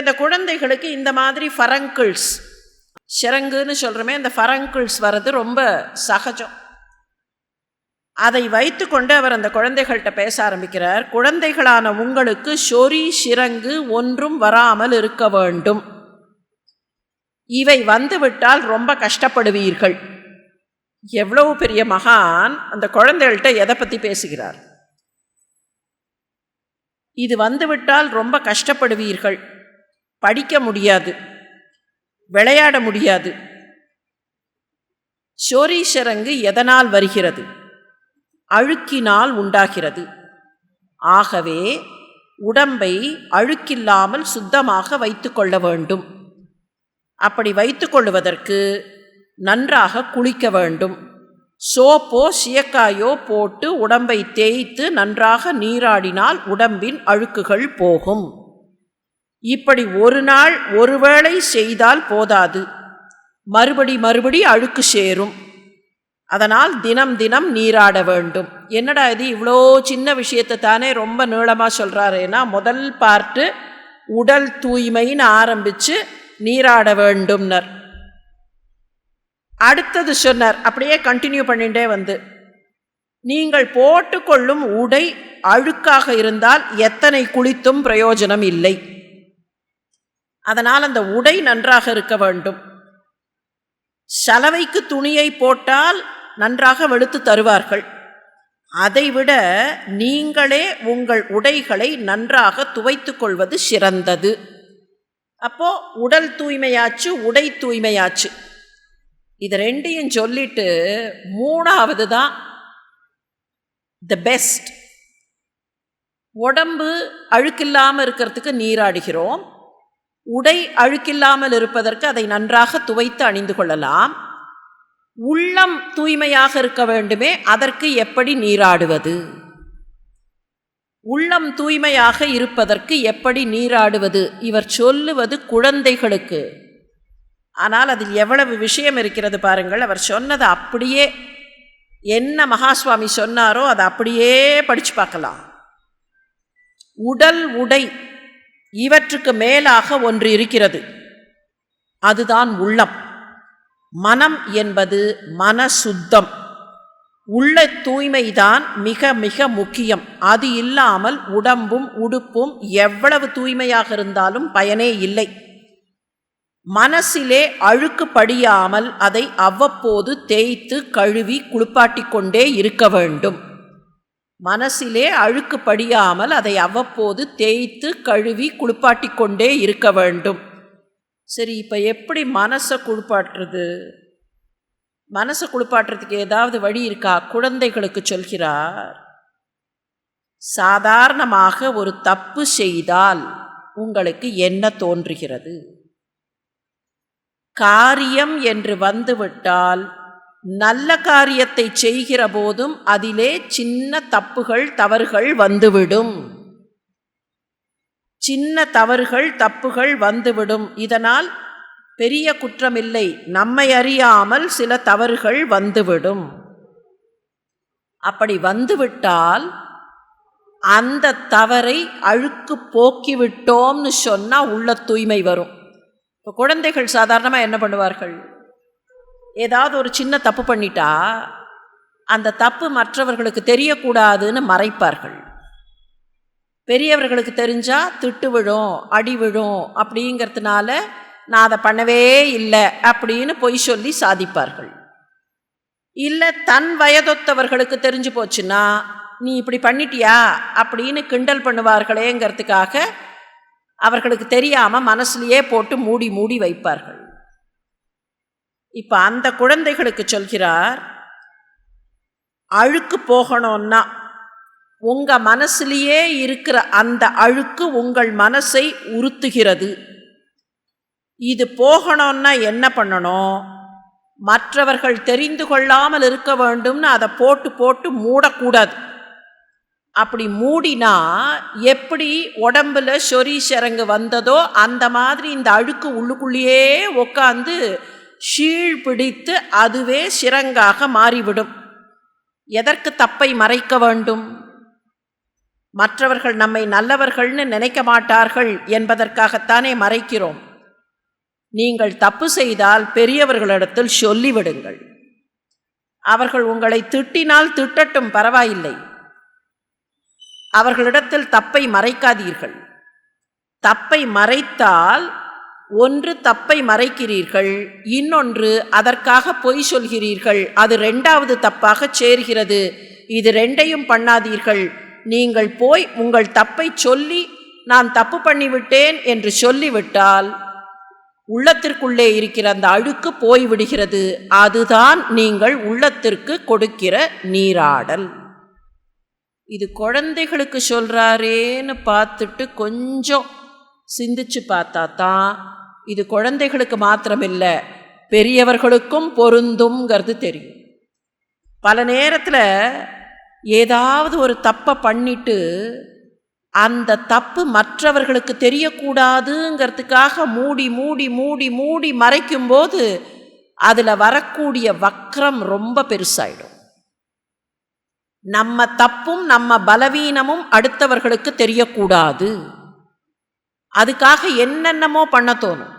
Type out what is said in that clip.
இந்த குழந்தைகளுக்கு இந்த மாதிரி ஃபரங்கிள்ஸ். சிறங்குன்னு சொல்கிறோமே அந்த ஃபரங்கிள்ஸ் வர்றது ரொம்ப சகஜம். அதை வைத்துக்கொண்டு அவர் அந்த குழந்தைகள்கிட்ட பேச ஆரம்பிக்கிறார். குழந்தைகளான உங்களுக்கு சொறி சிறங்கு ஒன்றும் வராமல் இருக்க வேண்டும். இவை வந்துவிட்டால் ரொம்ப கஷ்டப்படுவீர்கள். எவ்வளவு பெரிய மகான் அந்த குழந்தைகள்கிட்ட எதை பற்றி பேசுகிறார்? இது வந்துவிட்டால் ரொம்ப கஷ்டப்படுவீர்கள். படிக்க முடியாது விளையாட முடியாது. சோரீஷரங்கு எதனால் வருகிறது? அழுக்கினால் உண்டாகிறது. ஆகவே உடம்பை அழுக்கில்லாமல் சுத்தமாக வைத்து கொள்ள வேண்டும். அப்படி வைத்து கொள்வதற்கு நன்றாக குளிக்க வேண்டும். சோப்போ சியக்காயோ போட்டு உடம்பை தேய்த்து நன்றாக நீராடினால் உடம்பின் அழுக்குகள் போகும். இப்படி ஒரு நாள் ஒருவேளை செய்தால் போதாது. மறுபடி மறுபடி அழுக்கு சேரும். அதனால் தினம் தினம் நீராட வேண்டும். என்னடா இது இவ்வளோ சின்ன விஷயத்தை தானே ரொம்ப நீளமாக சொல்கிறாருன்னா முதல் பார்ட்டு உடல் தூய்மைன்னு ஆரம்பித்து நீராட வேண்டும்னர். அடுத்தது சொன்னார். அப்படியே கண்டினியூ பண்ணிட்டே வந்து. நீங்கள் போட்டுக்கொள்ளும் உடை அழுக்காக இருந்தால் எத்தனை குளித்தும் பிரயோஜனம் இல்லை. அதனால் அந்த உடை நன்றாக இருக்க வேண்டும். சலவைக்கு துணியை போட்டால் நன்றாக வெளுத்து தருவார்கள். அதைவிட நீங்களே உங்கள் உடைகளை நன்றாக துவைத்து கொள்வது சிறந்தது. அப்போது உடல் தூய்மையாச்சு உடை தூய்மையாச்சு. இது ரெண்டையும் சொல்லிட்டு மூணாவது தான். த பெஸ்ட் உடம்பு அழுக்கில்லாமல் இருக்கிறதுக்கு நீராடுகிறோம். உடை அழுக்கில்லாமல் இருப்பதற்கு அதை நன்றாக துவைத்து அணிந்து கொள்ளலாம். உள்ளம் தூய்மையாக இருக்க வேண்டுமே அதற்கு எப்படி நீராடுவது? உள்ளம் தூய்மையாக இருப்பதற்கு எப்படி நீராடுவது? இவர் சொல்லுவது குழந்தைகளுக்கு. ஆனால் அதில் எவ்வளவு விஷயம் இருக்கிறது பாருங்கள் அவர் சொன்னதை அப்படியே என்ன மகாஸ்வாமி சொன்னாரோ அதை அப்படியே படித்து பார்க்கலாம். உடல் உடை இவற்றுக்கு மேலாக ஒன்று இருக்கிறது. அதுதான் உள்ளம். மனம் என்பது மன சுத்தம் உள்ள தூய்மைதான் மிக மிக முக்கியம். அது இல்லாமல் உடம்பும் உடுப்பும் எவ்வளவு தூய்மையாக இருந்தாலும் பயனே இல்லை. மனசிலே அழுக்கு படியாமல் அதை அவ்வப்போது தேய்த்து கழுவி குளிப்பாட்டிக் கொண்டே இருக்க வேண்டும். மனசிலே அழுக்கு படியாமல் அதை அவ்வப்போது தேய்த்து கழுவி குளிப்பாட்டி கொண்டே இருக்க வேண்டும். சரி இப்போ எப்படி மனசை குளிப்பாட்டுறது? மனசை குளிப்பாட்டுறதுக்கு ஏதாவது வழி இருக்கா? குழந்தைகளுக்கு சொல்கிறார் சாதாரணமாக ஒரு தப்பு செய்தால் உங்களுக்கு என்ன தோன்றுகிறது? காரியம் என்று வந்துவிட்டால் நல்ல காரியத்தை செய்கிற போதும் அதிலே சின்ன தப்புகள் தவறுகள் வந்துவிடும். சின்ன தவறுகள் தப்புகள் வந்துவிடும். இதனால் பெரிய குற்றமில்லை. நம்மை அறியாமல் சில தவறுகள் வந்துவிடும். அப்படி வந்துவிட்டால் அந்த தவறை அழுக்கு போக்கிவிட்டோம்னு சொன்னால் உள்ள தூய்மை வரும். இப்போ குழந்தைகள் சாதாரணமாக என்ன பண்ணுவார்கள்? ஏதாவது ஒரு சின்ன தப்பு பண்ணிட்டா அந்த தப்பு மற்றவர்களுக்கு தெரியக்கூடாதுன்னு மறைப்பார்கள். பெரியவர்களுக்கு தெரிஞ்சால் திட்டு விழும் அடி விழும் அப்படிங்கிறதுனால நான் அதை பண்ணவே இல்லை அப்படின்னு பொய் சொல்லி சாதிப்பார்கள். இல்லை தன் வயதொத்தவர்களுக்கு தெரிஞ்சு போச்சுன்னா நீ இப்படி பண்ணிட்டியா அப்படின்னு கிண்டல் பண்ணுவார்களேங்கிறதுக்காக அவர்களுக்கு தெரியாமல் மனசுலையே போட்டு மூடி மூடி வைப்பார்கள். இப்போ அந்த குழந்தைகளுக்கு சொல்கிறார் அழுக்கு போகணும்னா உங்கள் மனசுலேயே இருக்கிற அந்த அழுக்கு உங்கள் மனசை உறுத்துகிறது. இது போகணும்னா என்ன பண்ணணும்? மற்றவர்கள் தெரிந்து கொள்ளாமல் இருக்க வேண்டும்னு அதை போட்டு போட்டு மூடக்கூடாது. அப்படி மூடினா எப்படி உடம்புல சொரி சரங்கு வந்ததோ அந்த மாதிரி இந்த அழுக்கு உள்ளுக்குள்ளேயே உட்காந்து சீழ்பிடித்து அதுவே சிறங்காக மாறிவிடும். எதற்கு தப்பை மறைக்க வேண்டும்? மற்றவர்கள் நம்மை நல்லவர்கள்னு நினைக்க மாட்டார்கள் என்பதற்காகத்தானே மறைக்கிறோம். நீங்கள் தப்பு செய்தால் பெரியவர்களிடத்தில் சொல்லிவிடுங்கள். அவர்கள் உங்களை திட்டினால் திட்டட்டும் பரவாயில்லை. அவர்களிடத்தில் தப்பை மறைக்காதீர்கள். தப்பை மறைத்தால் ஒன்று தப்பை மறைக்கிறீர்கள் இன்னொன்று அதற்காக பொய் சொல்கிறீர்கள் அது ரெண்டாவது தப்பாக சேர்கிறது. இது ரெண்டையும் பண்ணாதீர்கள். நீங்கள் போய் உங்கள் தப்பை சொல்லி நான் தப்பு பண்ணிவிட்டேன் என்று சொல்லிவிட்டால் உள்ளத்திற்குள்ளே இருக்கிற அந்த அழுக்கு போய்விடுகிறது. அதுதான் நீங்கள் உள்ளத்திற்கு கொடுக்கிற நீராடல். இது குழந்தைகளுக்கு சொல்கிறாரேன்னு பார்த்துட்டு கொஞ்சம் சிந்திச்சு பார்த்தா தான் இது குழந்தைகளுக்கு மாத்திரமில்லை பெரியவர்களுக்கும் பொருந்துங்கிறது தெரியும். பல நேரத்தில் ஏதாவது ஒரு தப்பை பண்ணிட்டு அந்த தப்பு மற்றவர்களுக்கு தெரியக்கூடாதுங்கிறதுக்காக மூடி மூடி மூடி மூடி மறைக்கும்போது அதில் வரக்கூடிய வக்ரம் ரொம்ப பெருசாயிடும். நம்ம தப்பும் நம்ம பலவீனமும் அடுத்தவர்களுக்கு தெரியக்கூடாது. அதுக்காக என்னென்னமோ பண்ண தோணும்.